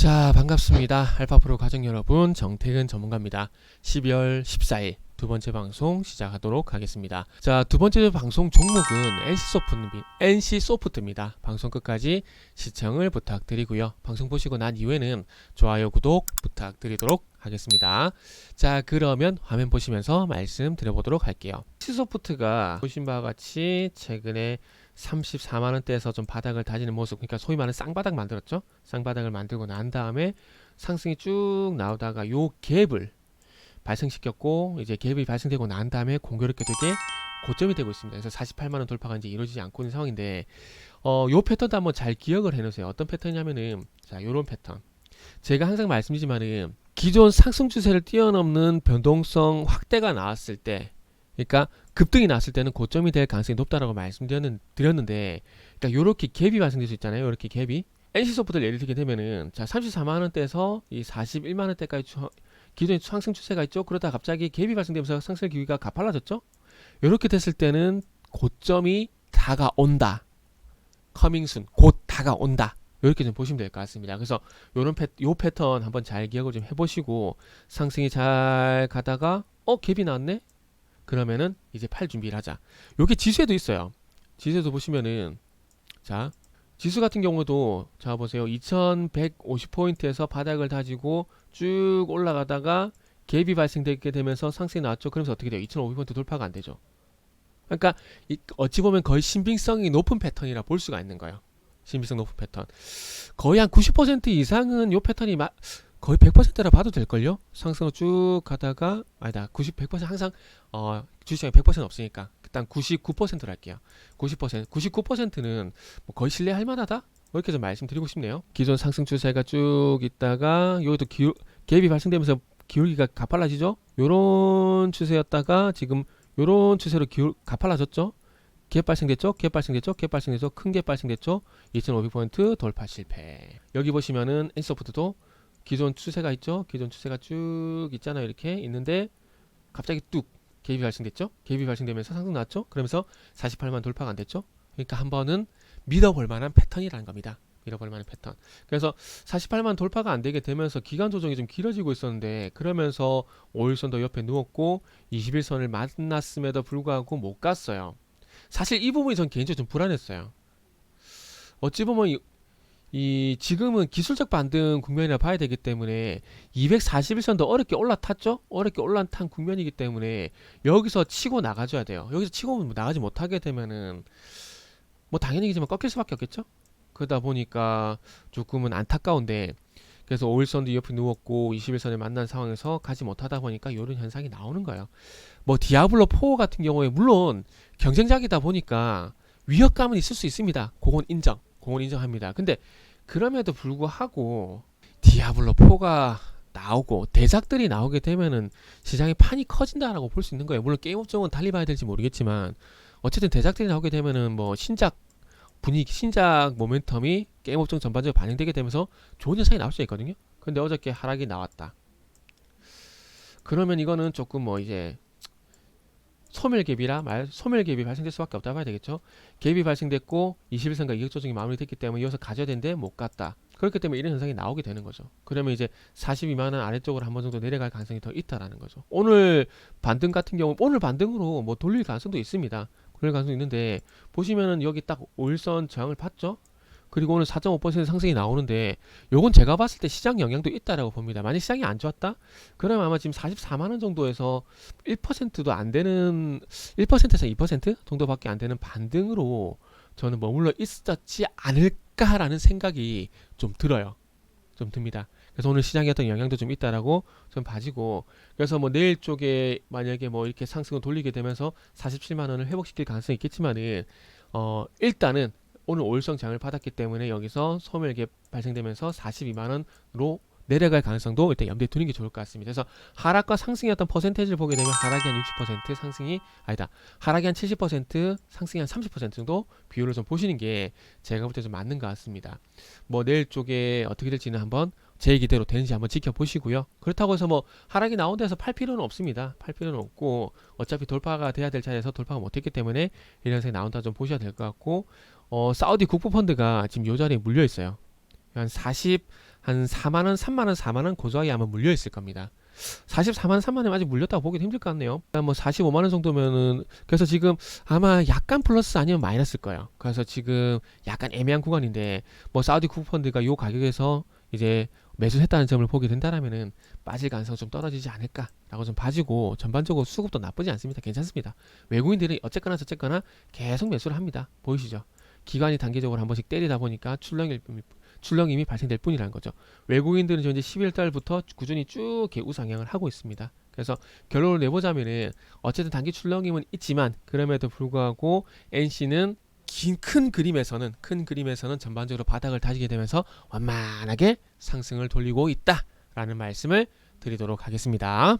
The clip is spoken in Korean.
자 반갑습니다. 알파프로 가족 여러분 정태근 전문가입니다. 12월 14일 두 번째 방송 시작하도록 하겠습니다. 자 두 번째 방송 종목은 NC소프트, NC소프트입니다. 방송 끝까지 시청을 부탁드리고요. 방송 보시고 난 이후에는 좋아요 구독 부탁드리도록 하겠습니다. 자 그러면 화면 보시면서 말씀 드려보도록 할게요. NC소프트가 보신 바와 같이 최근에 34만 원대에서 좀 바닥을 다지는 모습 그러니까 소위 말하는 쌍바닥 만들었죠? 쌍바닥을 만들고 난 다음에 상승이 쭉 나오다가 요 갭을 발생시켰고 이제 갭이 발생되고 난 다음에 공교롭게 되게 고점이 되고 있습니다. 그래서 48만 원 돌파가 이제 이루어지지 않고 있는 상황인데 어, 요 패턴도 한번 잘 기억을 해 놓으세요. 어떤 패턴이냐면은 자, 요런 패턴. 제가 항상 말씀드리지만은 기존 상승 추세를 뛰어넘는 변동성 확대가 나왔을 때 그러니까 급등이 났을 때는 고점이 될 가능성이 높다라고 말씀드렸는데 그러니까 요렇게 갭이 발생될 수 있잖아요. 요렇게 갭이 NC소프트를 예를 들게 되면은 자 34만 원대에서 이 41만 원대까지 추, 기존의 상승 추세가 있죠. 그러다 갑자기 갭이 발생되면서 상승 기위가 가팔라졌죠. 이렇게 됐을 때는 고점이 다가온다. 커밍 순 곧 다가온다. 이렇게 좀 보시면 될 것 같습니다. 그래서 요런 패, 요 패턴 한번 잘 기억을 좀 해보시고 상승이 잘 가다가 어 갭이 나왔네. 그러면은 이제 팔 준비를 하자. 요게 지수에도 있어요. 지수에도 보시면은 자 지수 같은 경우도 자 보세요. 2150포인트에서 바닥을 다지고 쭉 올라가다가 갭이 발생되게 되면서 상승이 나왔죠. 그러면서 어떻게 돼요? 2500포인트 돌파가 안 되죠. 그러니까 이- 어찌 보면 거의 신빙성이 높은 패턴이라 볼 수가 있는 거예요. 신빙성 높은 패턴. 거의 한 90% 이상은 요 패턴이 마, 거의 100%라 봐도 될걸요? 상승으로 쭉 가다가 아니다 90, 100% 항상 어, 주식시장에 100% 없으니까 일단 99%로 할게요. 90% 99%는 뭐 거의 신뢰할 만하다? 뭐 이렇게 좀 말씀드리고 싶네요. 기존 상승 추세가 쭉 있다가 여기도 기울, 갭이 발생되면서 기울기가 가팔라지죠? 요런 추세였다가 지금 요런 추세로 기울, 가팔라졌죠? 갭 발생됐죠? 갭 발생됐죠? 갭 발생됐죠? 큰 갭 발생됐죠? 2500포인트 돌파 실패. 여기 보시면은 엔소프트도 기존 추세가 있죠? 기존 추세가 쭉 있잖아요. 이렇게 있는데 갑자기 뚝 갭이 발생됐죠? 갭이 발생되면서 상승 났죠? 그러면서 48만 돌파가 안 됐죠? 그러니까 한 번은 믿어볼 만한 패턴이라는 겁니다. 믿어볼 만한 패턴. 그래서 48만 돌파가 안 되게 되면서 기간 조정이 좀 길어지고 있었는데 그러면서 5일선도 옆에 누웠고 21선을 만났음에도 불구하고 못 갔어요. 사실 이 부분이 전 개인적으로 좀 불안했어요. 어찌 보면 이, 이 지금은 기술적 반등 국면이라 봐야 되기 때문에 241선도 어렵게 올라탔죠? 어렵게 올라탄 국면이기 때문에 여기서 치고 나가줘야 돼요. 여기서 치고 나가지 못하게 되면은 뭐 당연히지만 꺾일 수밖에 없겠죠? 그러다 보니까 조금은 안타까운데 그래서 5일선도 옆에 누웠고 21선을 만난 상황에서 가지 못하다 보니까 이런 현상이 나오는 거예요. 뭐 디아블로 4 같은 경우에 물론 경쟁작이다 보니까 위협감은 있을 수 있습니다. 그건 인정. 그건 인정합니다. 근데 그럼에도 불구하고 디아블로 4가 나오고 대작들이 나오게 되면은 시장의 판이 커진다라고 볼 수 있는 거예요. 물론 게임 업종은 달리 봐야 될지 모르겠지만 어쨌든 대작들이 나오게 되면은 뭐 신작 분위기 신작 모멘텀이 게임 업종 전반적으로 반영되게 되면서 좋은 현상이 나올 수 있거든요. 근데 어저께 하락이 나왔다. 그러면 이거는 조금 뭐 이제 소멸갭이라 말 소멸갭이 발생될 수밖에 없다 봐야 되겠죠. 갭이 발생됐고 21선과 이격 조정이 마무리됐기 때문에 이어서 가져야 되는데 못 갔다. 그렇기 때문에 이런 현상이 나오게 되는 거죠. 그러면 이제 42만 원 아래쪽으로 한 번 정도 내려갈 가능성이 더 있다라는 거죠. 오늘 반등 같은 경우 오늘 반등으로 뭐 돌릴 가능성도 있습니다. 그럴 가능성도 있는데 보시면은 여기 딱 5일선 저항을 봤죠? 그리고 오늘 4.5% 상승이 나오는데 요건 제가 봤을 때 시장 영향도 있다라고 봅니다. 만약 시장이 안 좋았다? 그러면 아마 지금 44만 원 정도에서 1%도 안 되는 1%에서 2% 정도밖에 안 되는 반등으로 저는 머물러 있었지 않을까라는 생각이 좀 들어요. 좀 듭니다. 그래서 오늘 시장에 어떤 영향도 좀 있다라고 좀 봐지고 그래서 뭐 내일 쪽에 만약에 뭐 이렇게 상승을 돌리게 되면서 47만 원을 회복시킬 가능성이 있겠지만은 어 일단은 오늘 올성 장을 받았기 때문에 여기서 소멸갭 발생되면서 42만 원으로 내려갈 가능성도 일단 염두에 두는 게 좋을 것 같습니다. 그래서 하락과 상승의 어떤 퍼센테이지를 보게 되면 하락이 한 60% 상승이 아니다. 하락이 한 70% 상승이 한 30% 정도 비율을 좀 보시는 게 제가 볼 때 좀 맞는 것 같습니다. 뭐 내일 쪽에 어떻게 될지는 한번 제 얘기대로 되는지 한번 지켜보시고요. 그렇다고 해서 뭐 하락이 나온 데서 팔 필요는 없습니다. 팔 필요는 없고 어차피 돌파가 돼야 될 자리에서 돌파가 못했기 때문에 이런 생이 나온다 좀 보셔야 될 것 같고 어 사우디 국부펀드가 지금 요 자리에 물려 있어요. 한 40, 한 4만 원, 3만 원, 4만 원 고조하게 아마 물려 있을 겁니다. 44만 원, 3만 원 아직 물렸다고 보기도 힘들 것 같네요. 일단 뭐 45만 원 정도면은 그래서 지금 아마 약간 플러스 아니면 마이너스일 거예요. 그래서 지금 약간 애매한 구간인데 뭐 사우디 국부펀드가 요 가격에서 이제 매수했다는 점을 보게 된다라면은 빠질 가능성이 좀 떨어지지 않을까라고 좀 봐지고 전반적으로 수급도 나쁘지 않습니다. 괜찮습니다. 외국인들이 어쨌거나 저쨌거나 계속 매수를 합니다. 보이시죠? 기관이 단기적으로 한 번씩 때리다 보니까 출렁일 출렁임이 발생될 뿐이라는 거죠. 외국인들은 현재 12월 달부터 꾸준히 쭉 우상향을 하고 있습니다. 그래서 결론을 내보자면은 어쨌든 단기 출렁임은 있지만 그럼에도 불구하고 NC는 긴 큰 그림에서는 큰 그림에서는 전반적으로 바닥을 다지게 되면서 완만하게 상승을 돌리고 있다라는 말씀을 드리도록 하겠습니다.